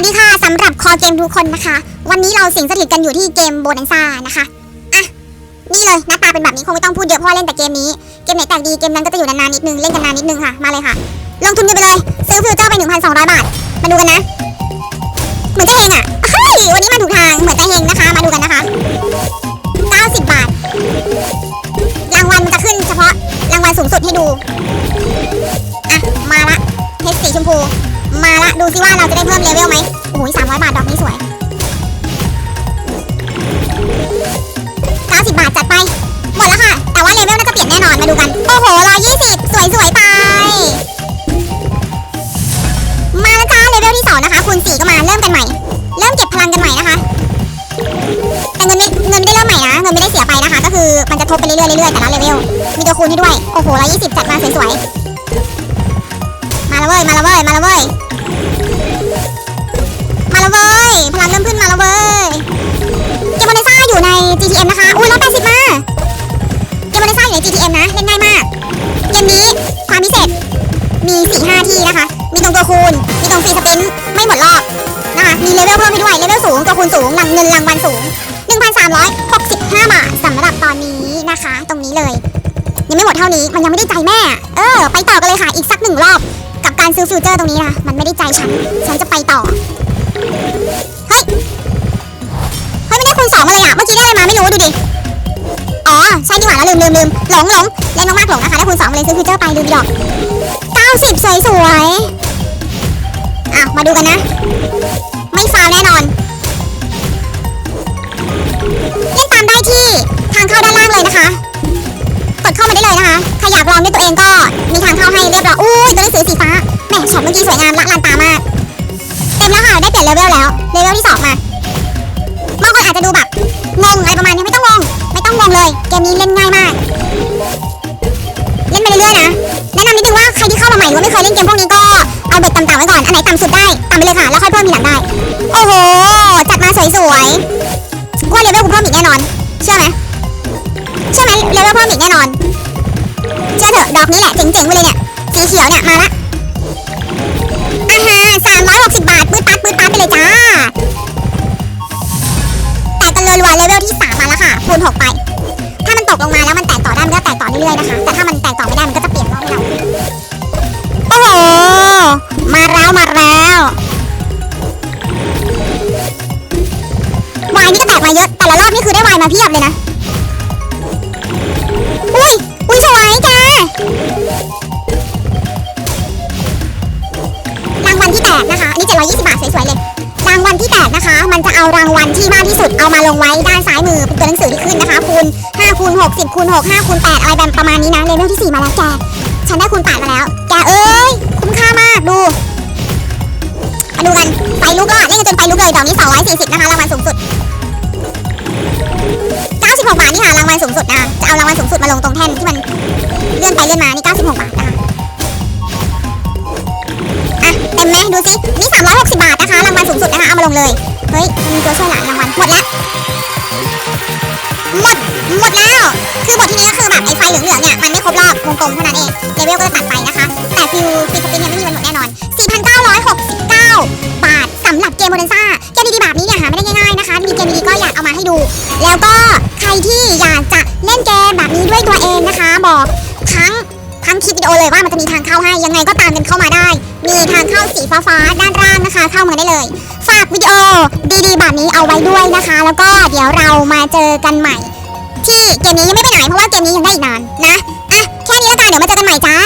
วัสดีค่ะสำหรับคอเกมทุกคนนะคะ วันนี้เราสิงสถิตกันอยู่ที่เกมโบนันซ่านะคะอะนี่เลยหน้าตาเป็นแบบนี้คงไม่ต้องพูดเยอะเพราะว่าเล่นแต่เกมนี้เกมไหนแตกดีเกมนั้นก็จะอยู่นานๆนิดนึงเล่นกันนานนิดนึงค่ะมาเลยค่ะ ลงทุนกันไปเลยซื้อฟิวเจอร์ไป 1,200 บาท มาดูกันนะ เหมือนจะเฮงอะเฮ้ยวันนี้มาถูกทางเหมือนจะเฮงนะคะ มาดูกันนะคะ 90 บาท รางวัลมันจะขึ้นเฉพาะรางวัลสูงสุดให้ดูอะมาละเพชรสีชมพู มาละดูซิว่าเราจะได้เพิ่มเลเวลไหมโอ้ยสามร้อยบาทดอกนี้สวย90บาทจัดไป หมดแล้วค่ะ แต่ว่าเลเวลน่าจะเปลี่ยนแน่นอนมาดูกัน โอ้โหร้อยยี่สิบสวยสวยไป มาแล้วจ้าเลเวลที่สองนะคะคูณสี่ก็มาเริ่มกันใหม่ เริ่มเก็บพลังกันใหม่นะคะแต่เงินไม่เงินไม่ได้เริ่มใหม่นะเงินไม่ได้เสียไปนะคะ ก็คือมันจะทบไปเรื่อยๆเรื่อยๆแต่ละเลเวลมีตัวคูณให้ด้วยโอ้โหร้อยยี่สิบจัดมาสวยๆ ล้วเว้ย มาแล้วเว้ย มาแล้วเว้ย มาแล้วเว้ย พลังเริ่มขึ้นมาแล้วเว้ย เกมโมเนซ่าอยู่ใน GTM นะคะ อุ้ยร้อยแปดสิบมา เกมโมเนซ่าอยู่ใน GTM นะ เล่นง่ายมาก เกมนี้ความพิเศษ มี4 5ที่นะคะ มีตรงตัวคูณ มีตรงฟรีสปิน ไม่หมดรอบนะคะ มีเลเวลเพิ่มให้ด้วย เลเวลสูง ตัวคูณสูง รางเงินรางวัลสูง 1,365 บาทสำหรับตอนนี้นะคะ ตรงนี้เลย ยังไม่หมดเท่านี้ มันยังไม่ได้ใจแม่ เออ ไปต่อกันเลยค่ะ อีกสักือฟิวเจอร์ตรงนี้นะมันไม่ได้ใจฉัน ฉันจะไปต่อ เฮ้ย เฮ้ยไม่ได้คูณสองมาเลยอะ เมื่อกี้ได้อะไรมาไม่รู้ดูดิ อ๋อ ใช่ดีกว่าแล้วลืมลืมลืมหลงหลงเล่นมากๆหลงนะคะได้คูณสองมาเลยซื้อฟิวเจอร์ไปลืมไปดอก90สวยสวยอะมาดูกันนะ ไม่ฟาวแน่นอน เล่นตามได้ที่ทางเข้าด้านล่างเลยนะคะกดเข้ามาได้เลยนะคะ ใครอยากลองด้วยตัวเองก็มีทางเข้าให้เรียบร้อยอุ้ยตัวหนังสือสีฟ้า แม่ช็อตเมื่อกี้สวยงามละลานตามากเต็มแล้วค่ะได้เปลี่ยนเลเวลแล้วเลเวลที่สองมาบางคนอาจจะดูแบบงงอะไรประมาณนี้ไม่ต้องงงไม่ต้องงงเลยเกมนี้เล่นง่ายมาก เล่นไปเรื่อยๆนะแนะนำนิดนึงว่าใครที่เข้ามาใหม่หรือว่าไม่เคยเล่นเกมพวกนี้ก็เอาเบ็ดต่ำๆไว้ก่อนอันไหนต่ำสุดได้ต่ำไปเลยค่ะแล้วค่อยเพิ่มทีหลังได้ โอ้โหจัดมาสวยๆว่าเลเวลกูเพิ่มอีกแน่นอน เชื่อไหมเชื่อไหมเลเวลเพิ่มอีกแน่นอนเชื่อเถอะดอกนี้แหละเจ๋งๆไปเลยเนี่ยสีเขียวเนี่ยมาละ อาหาสามร้อยหกสิบบาทปื๊ดปั๊ดปื๊ดปั๊ดไปเลยจ้า แต่กันเลยรัวเลเวลที่สามมาแล้วค่ะคูณหกไป ถ้ามันตกลงมาแล้วมันแตกต่อได้มันก็แตกต่อเรื่อยๆนะคะ แต่ถ้ามันแตกต่อไม่ได้มันก็จะเปลี่ยนรอบให้เราโอ้โห มาแล้วมาแล้ววายนี่ก็แตกมาเยอะ แต่ละรอบนี่คือได้วายมาเพียบเลยนะ เอารางวัลที่มากที่สุดเอามาลงไว้ด้านซ้ายมือเป็นตัวหนังสือที่ขึ้นนะคะคูณ5คูณ6 10คูณ6 5คูณ8อะไรแบบประมาณนี้นะเลเวลที่ 4 มาแล้วแก ฉันได้คูณ8มาแล้ว แกเอ้ย คุ้มค่ามากดูมาดูกันไฟลุกแล้วเล่นกันจนไฟลุกเลยดอกนี้240นะคะรางวัลสูงสุด96บาทนี่ค่ะรางวัลสูงสุดนะคะจะเอารางวัลสูงสุดมาลงตรงแท่นที่มันเลื่อนไปเลื่อนมานี่96บาทนะคะอะเต็มไหมดูสินี่360 บาทนะคะรางวัลสูงสุดนะคะเอามาลงเลย เฮ้ยมันมีตัวช่วยหลายรางวัลหมดละหมดหมดแล้ว คือหมดทีนี้ก็คือแบบไอ้ไฟเหลืองๆเนี่ยมันไม่ครบรอบวงกลมเท่านั้นเองเลเวลก็จะตัดไปนะคะ แต่ฟิวฟิสปินเนี่ยไม่มีวันหมดแน่นอน 4,969 บาทสำหรับเกมโมเดนซ่าเกมดีๆแบบนี้เนี่ยหาไม่ได้ง่ายๆนะคะ มีเกมดีๆก็อยากเอามาให้ดู แล้วก็ใครที่อยากจะเล่นเกมแบบนี้ด้วยตัวเองนะคะ บอก คลิปวิดีโอเลยว่ามันจะมีทางเข้าให้ยังไงก็ตามกันเข้ามาได้ มีทางเข้าสีฟ้าๆด้านล่างนะคะ เข้ามาได้เลย ฝากวิดีโอดีๆแบบนี้เอาไว้ด้วยนะคะ แล้วก็เดี๋ยวเรามาเจอกันใหม่ ที่เกมนี้ยังไม่ไปไหนเพราะว่าเกมนี้ยังได้อีกนานนะอะแค่นี้แล้วกันเดี๋ยวมาเจอกันใหม่จ้า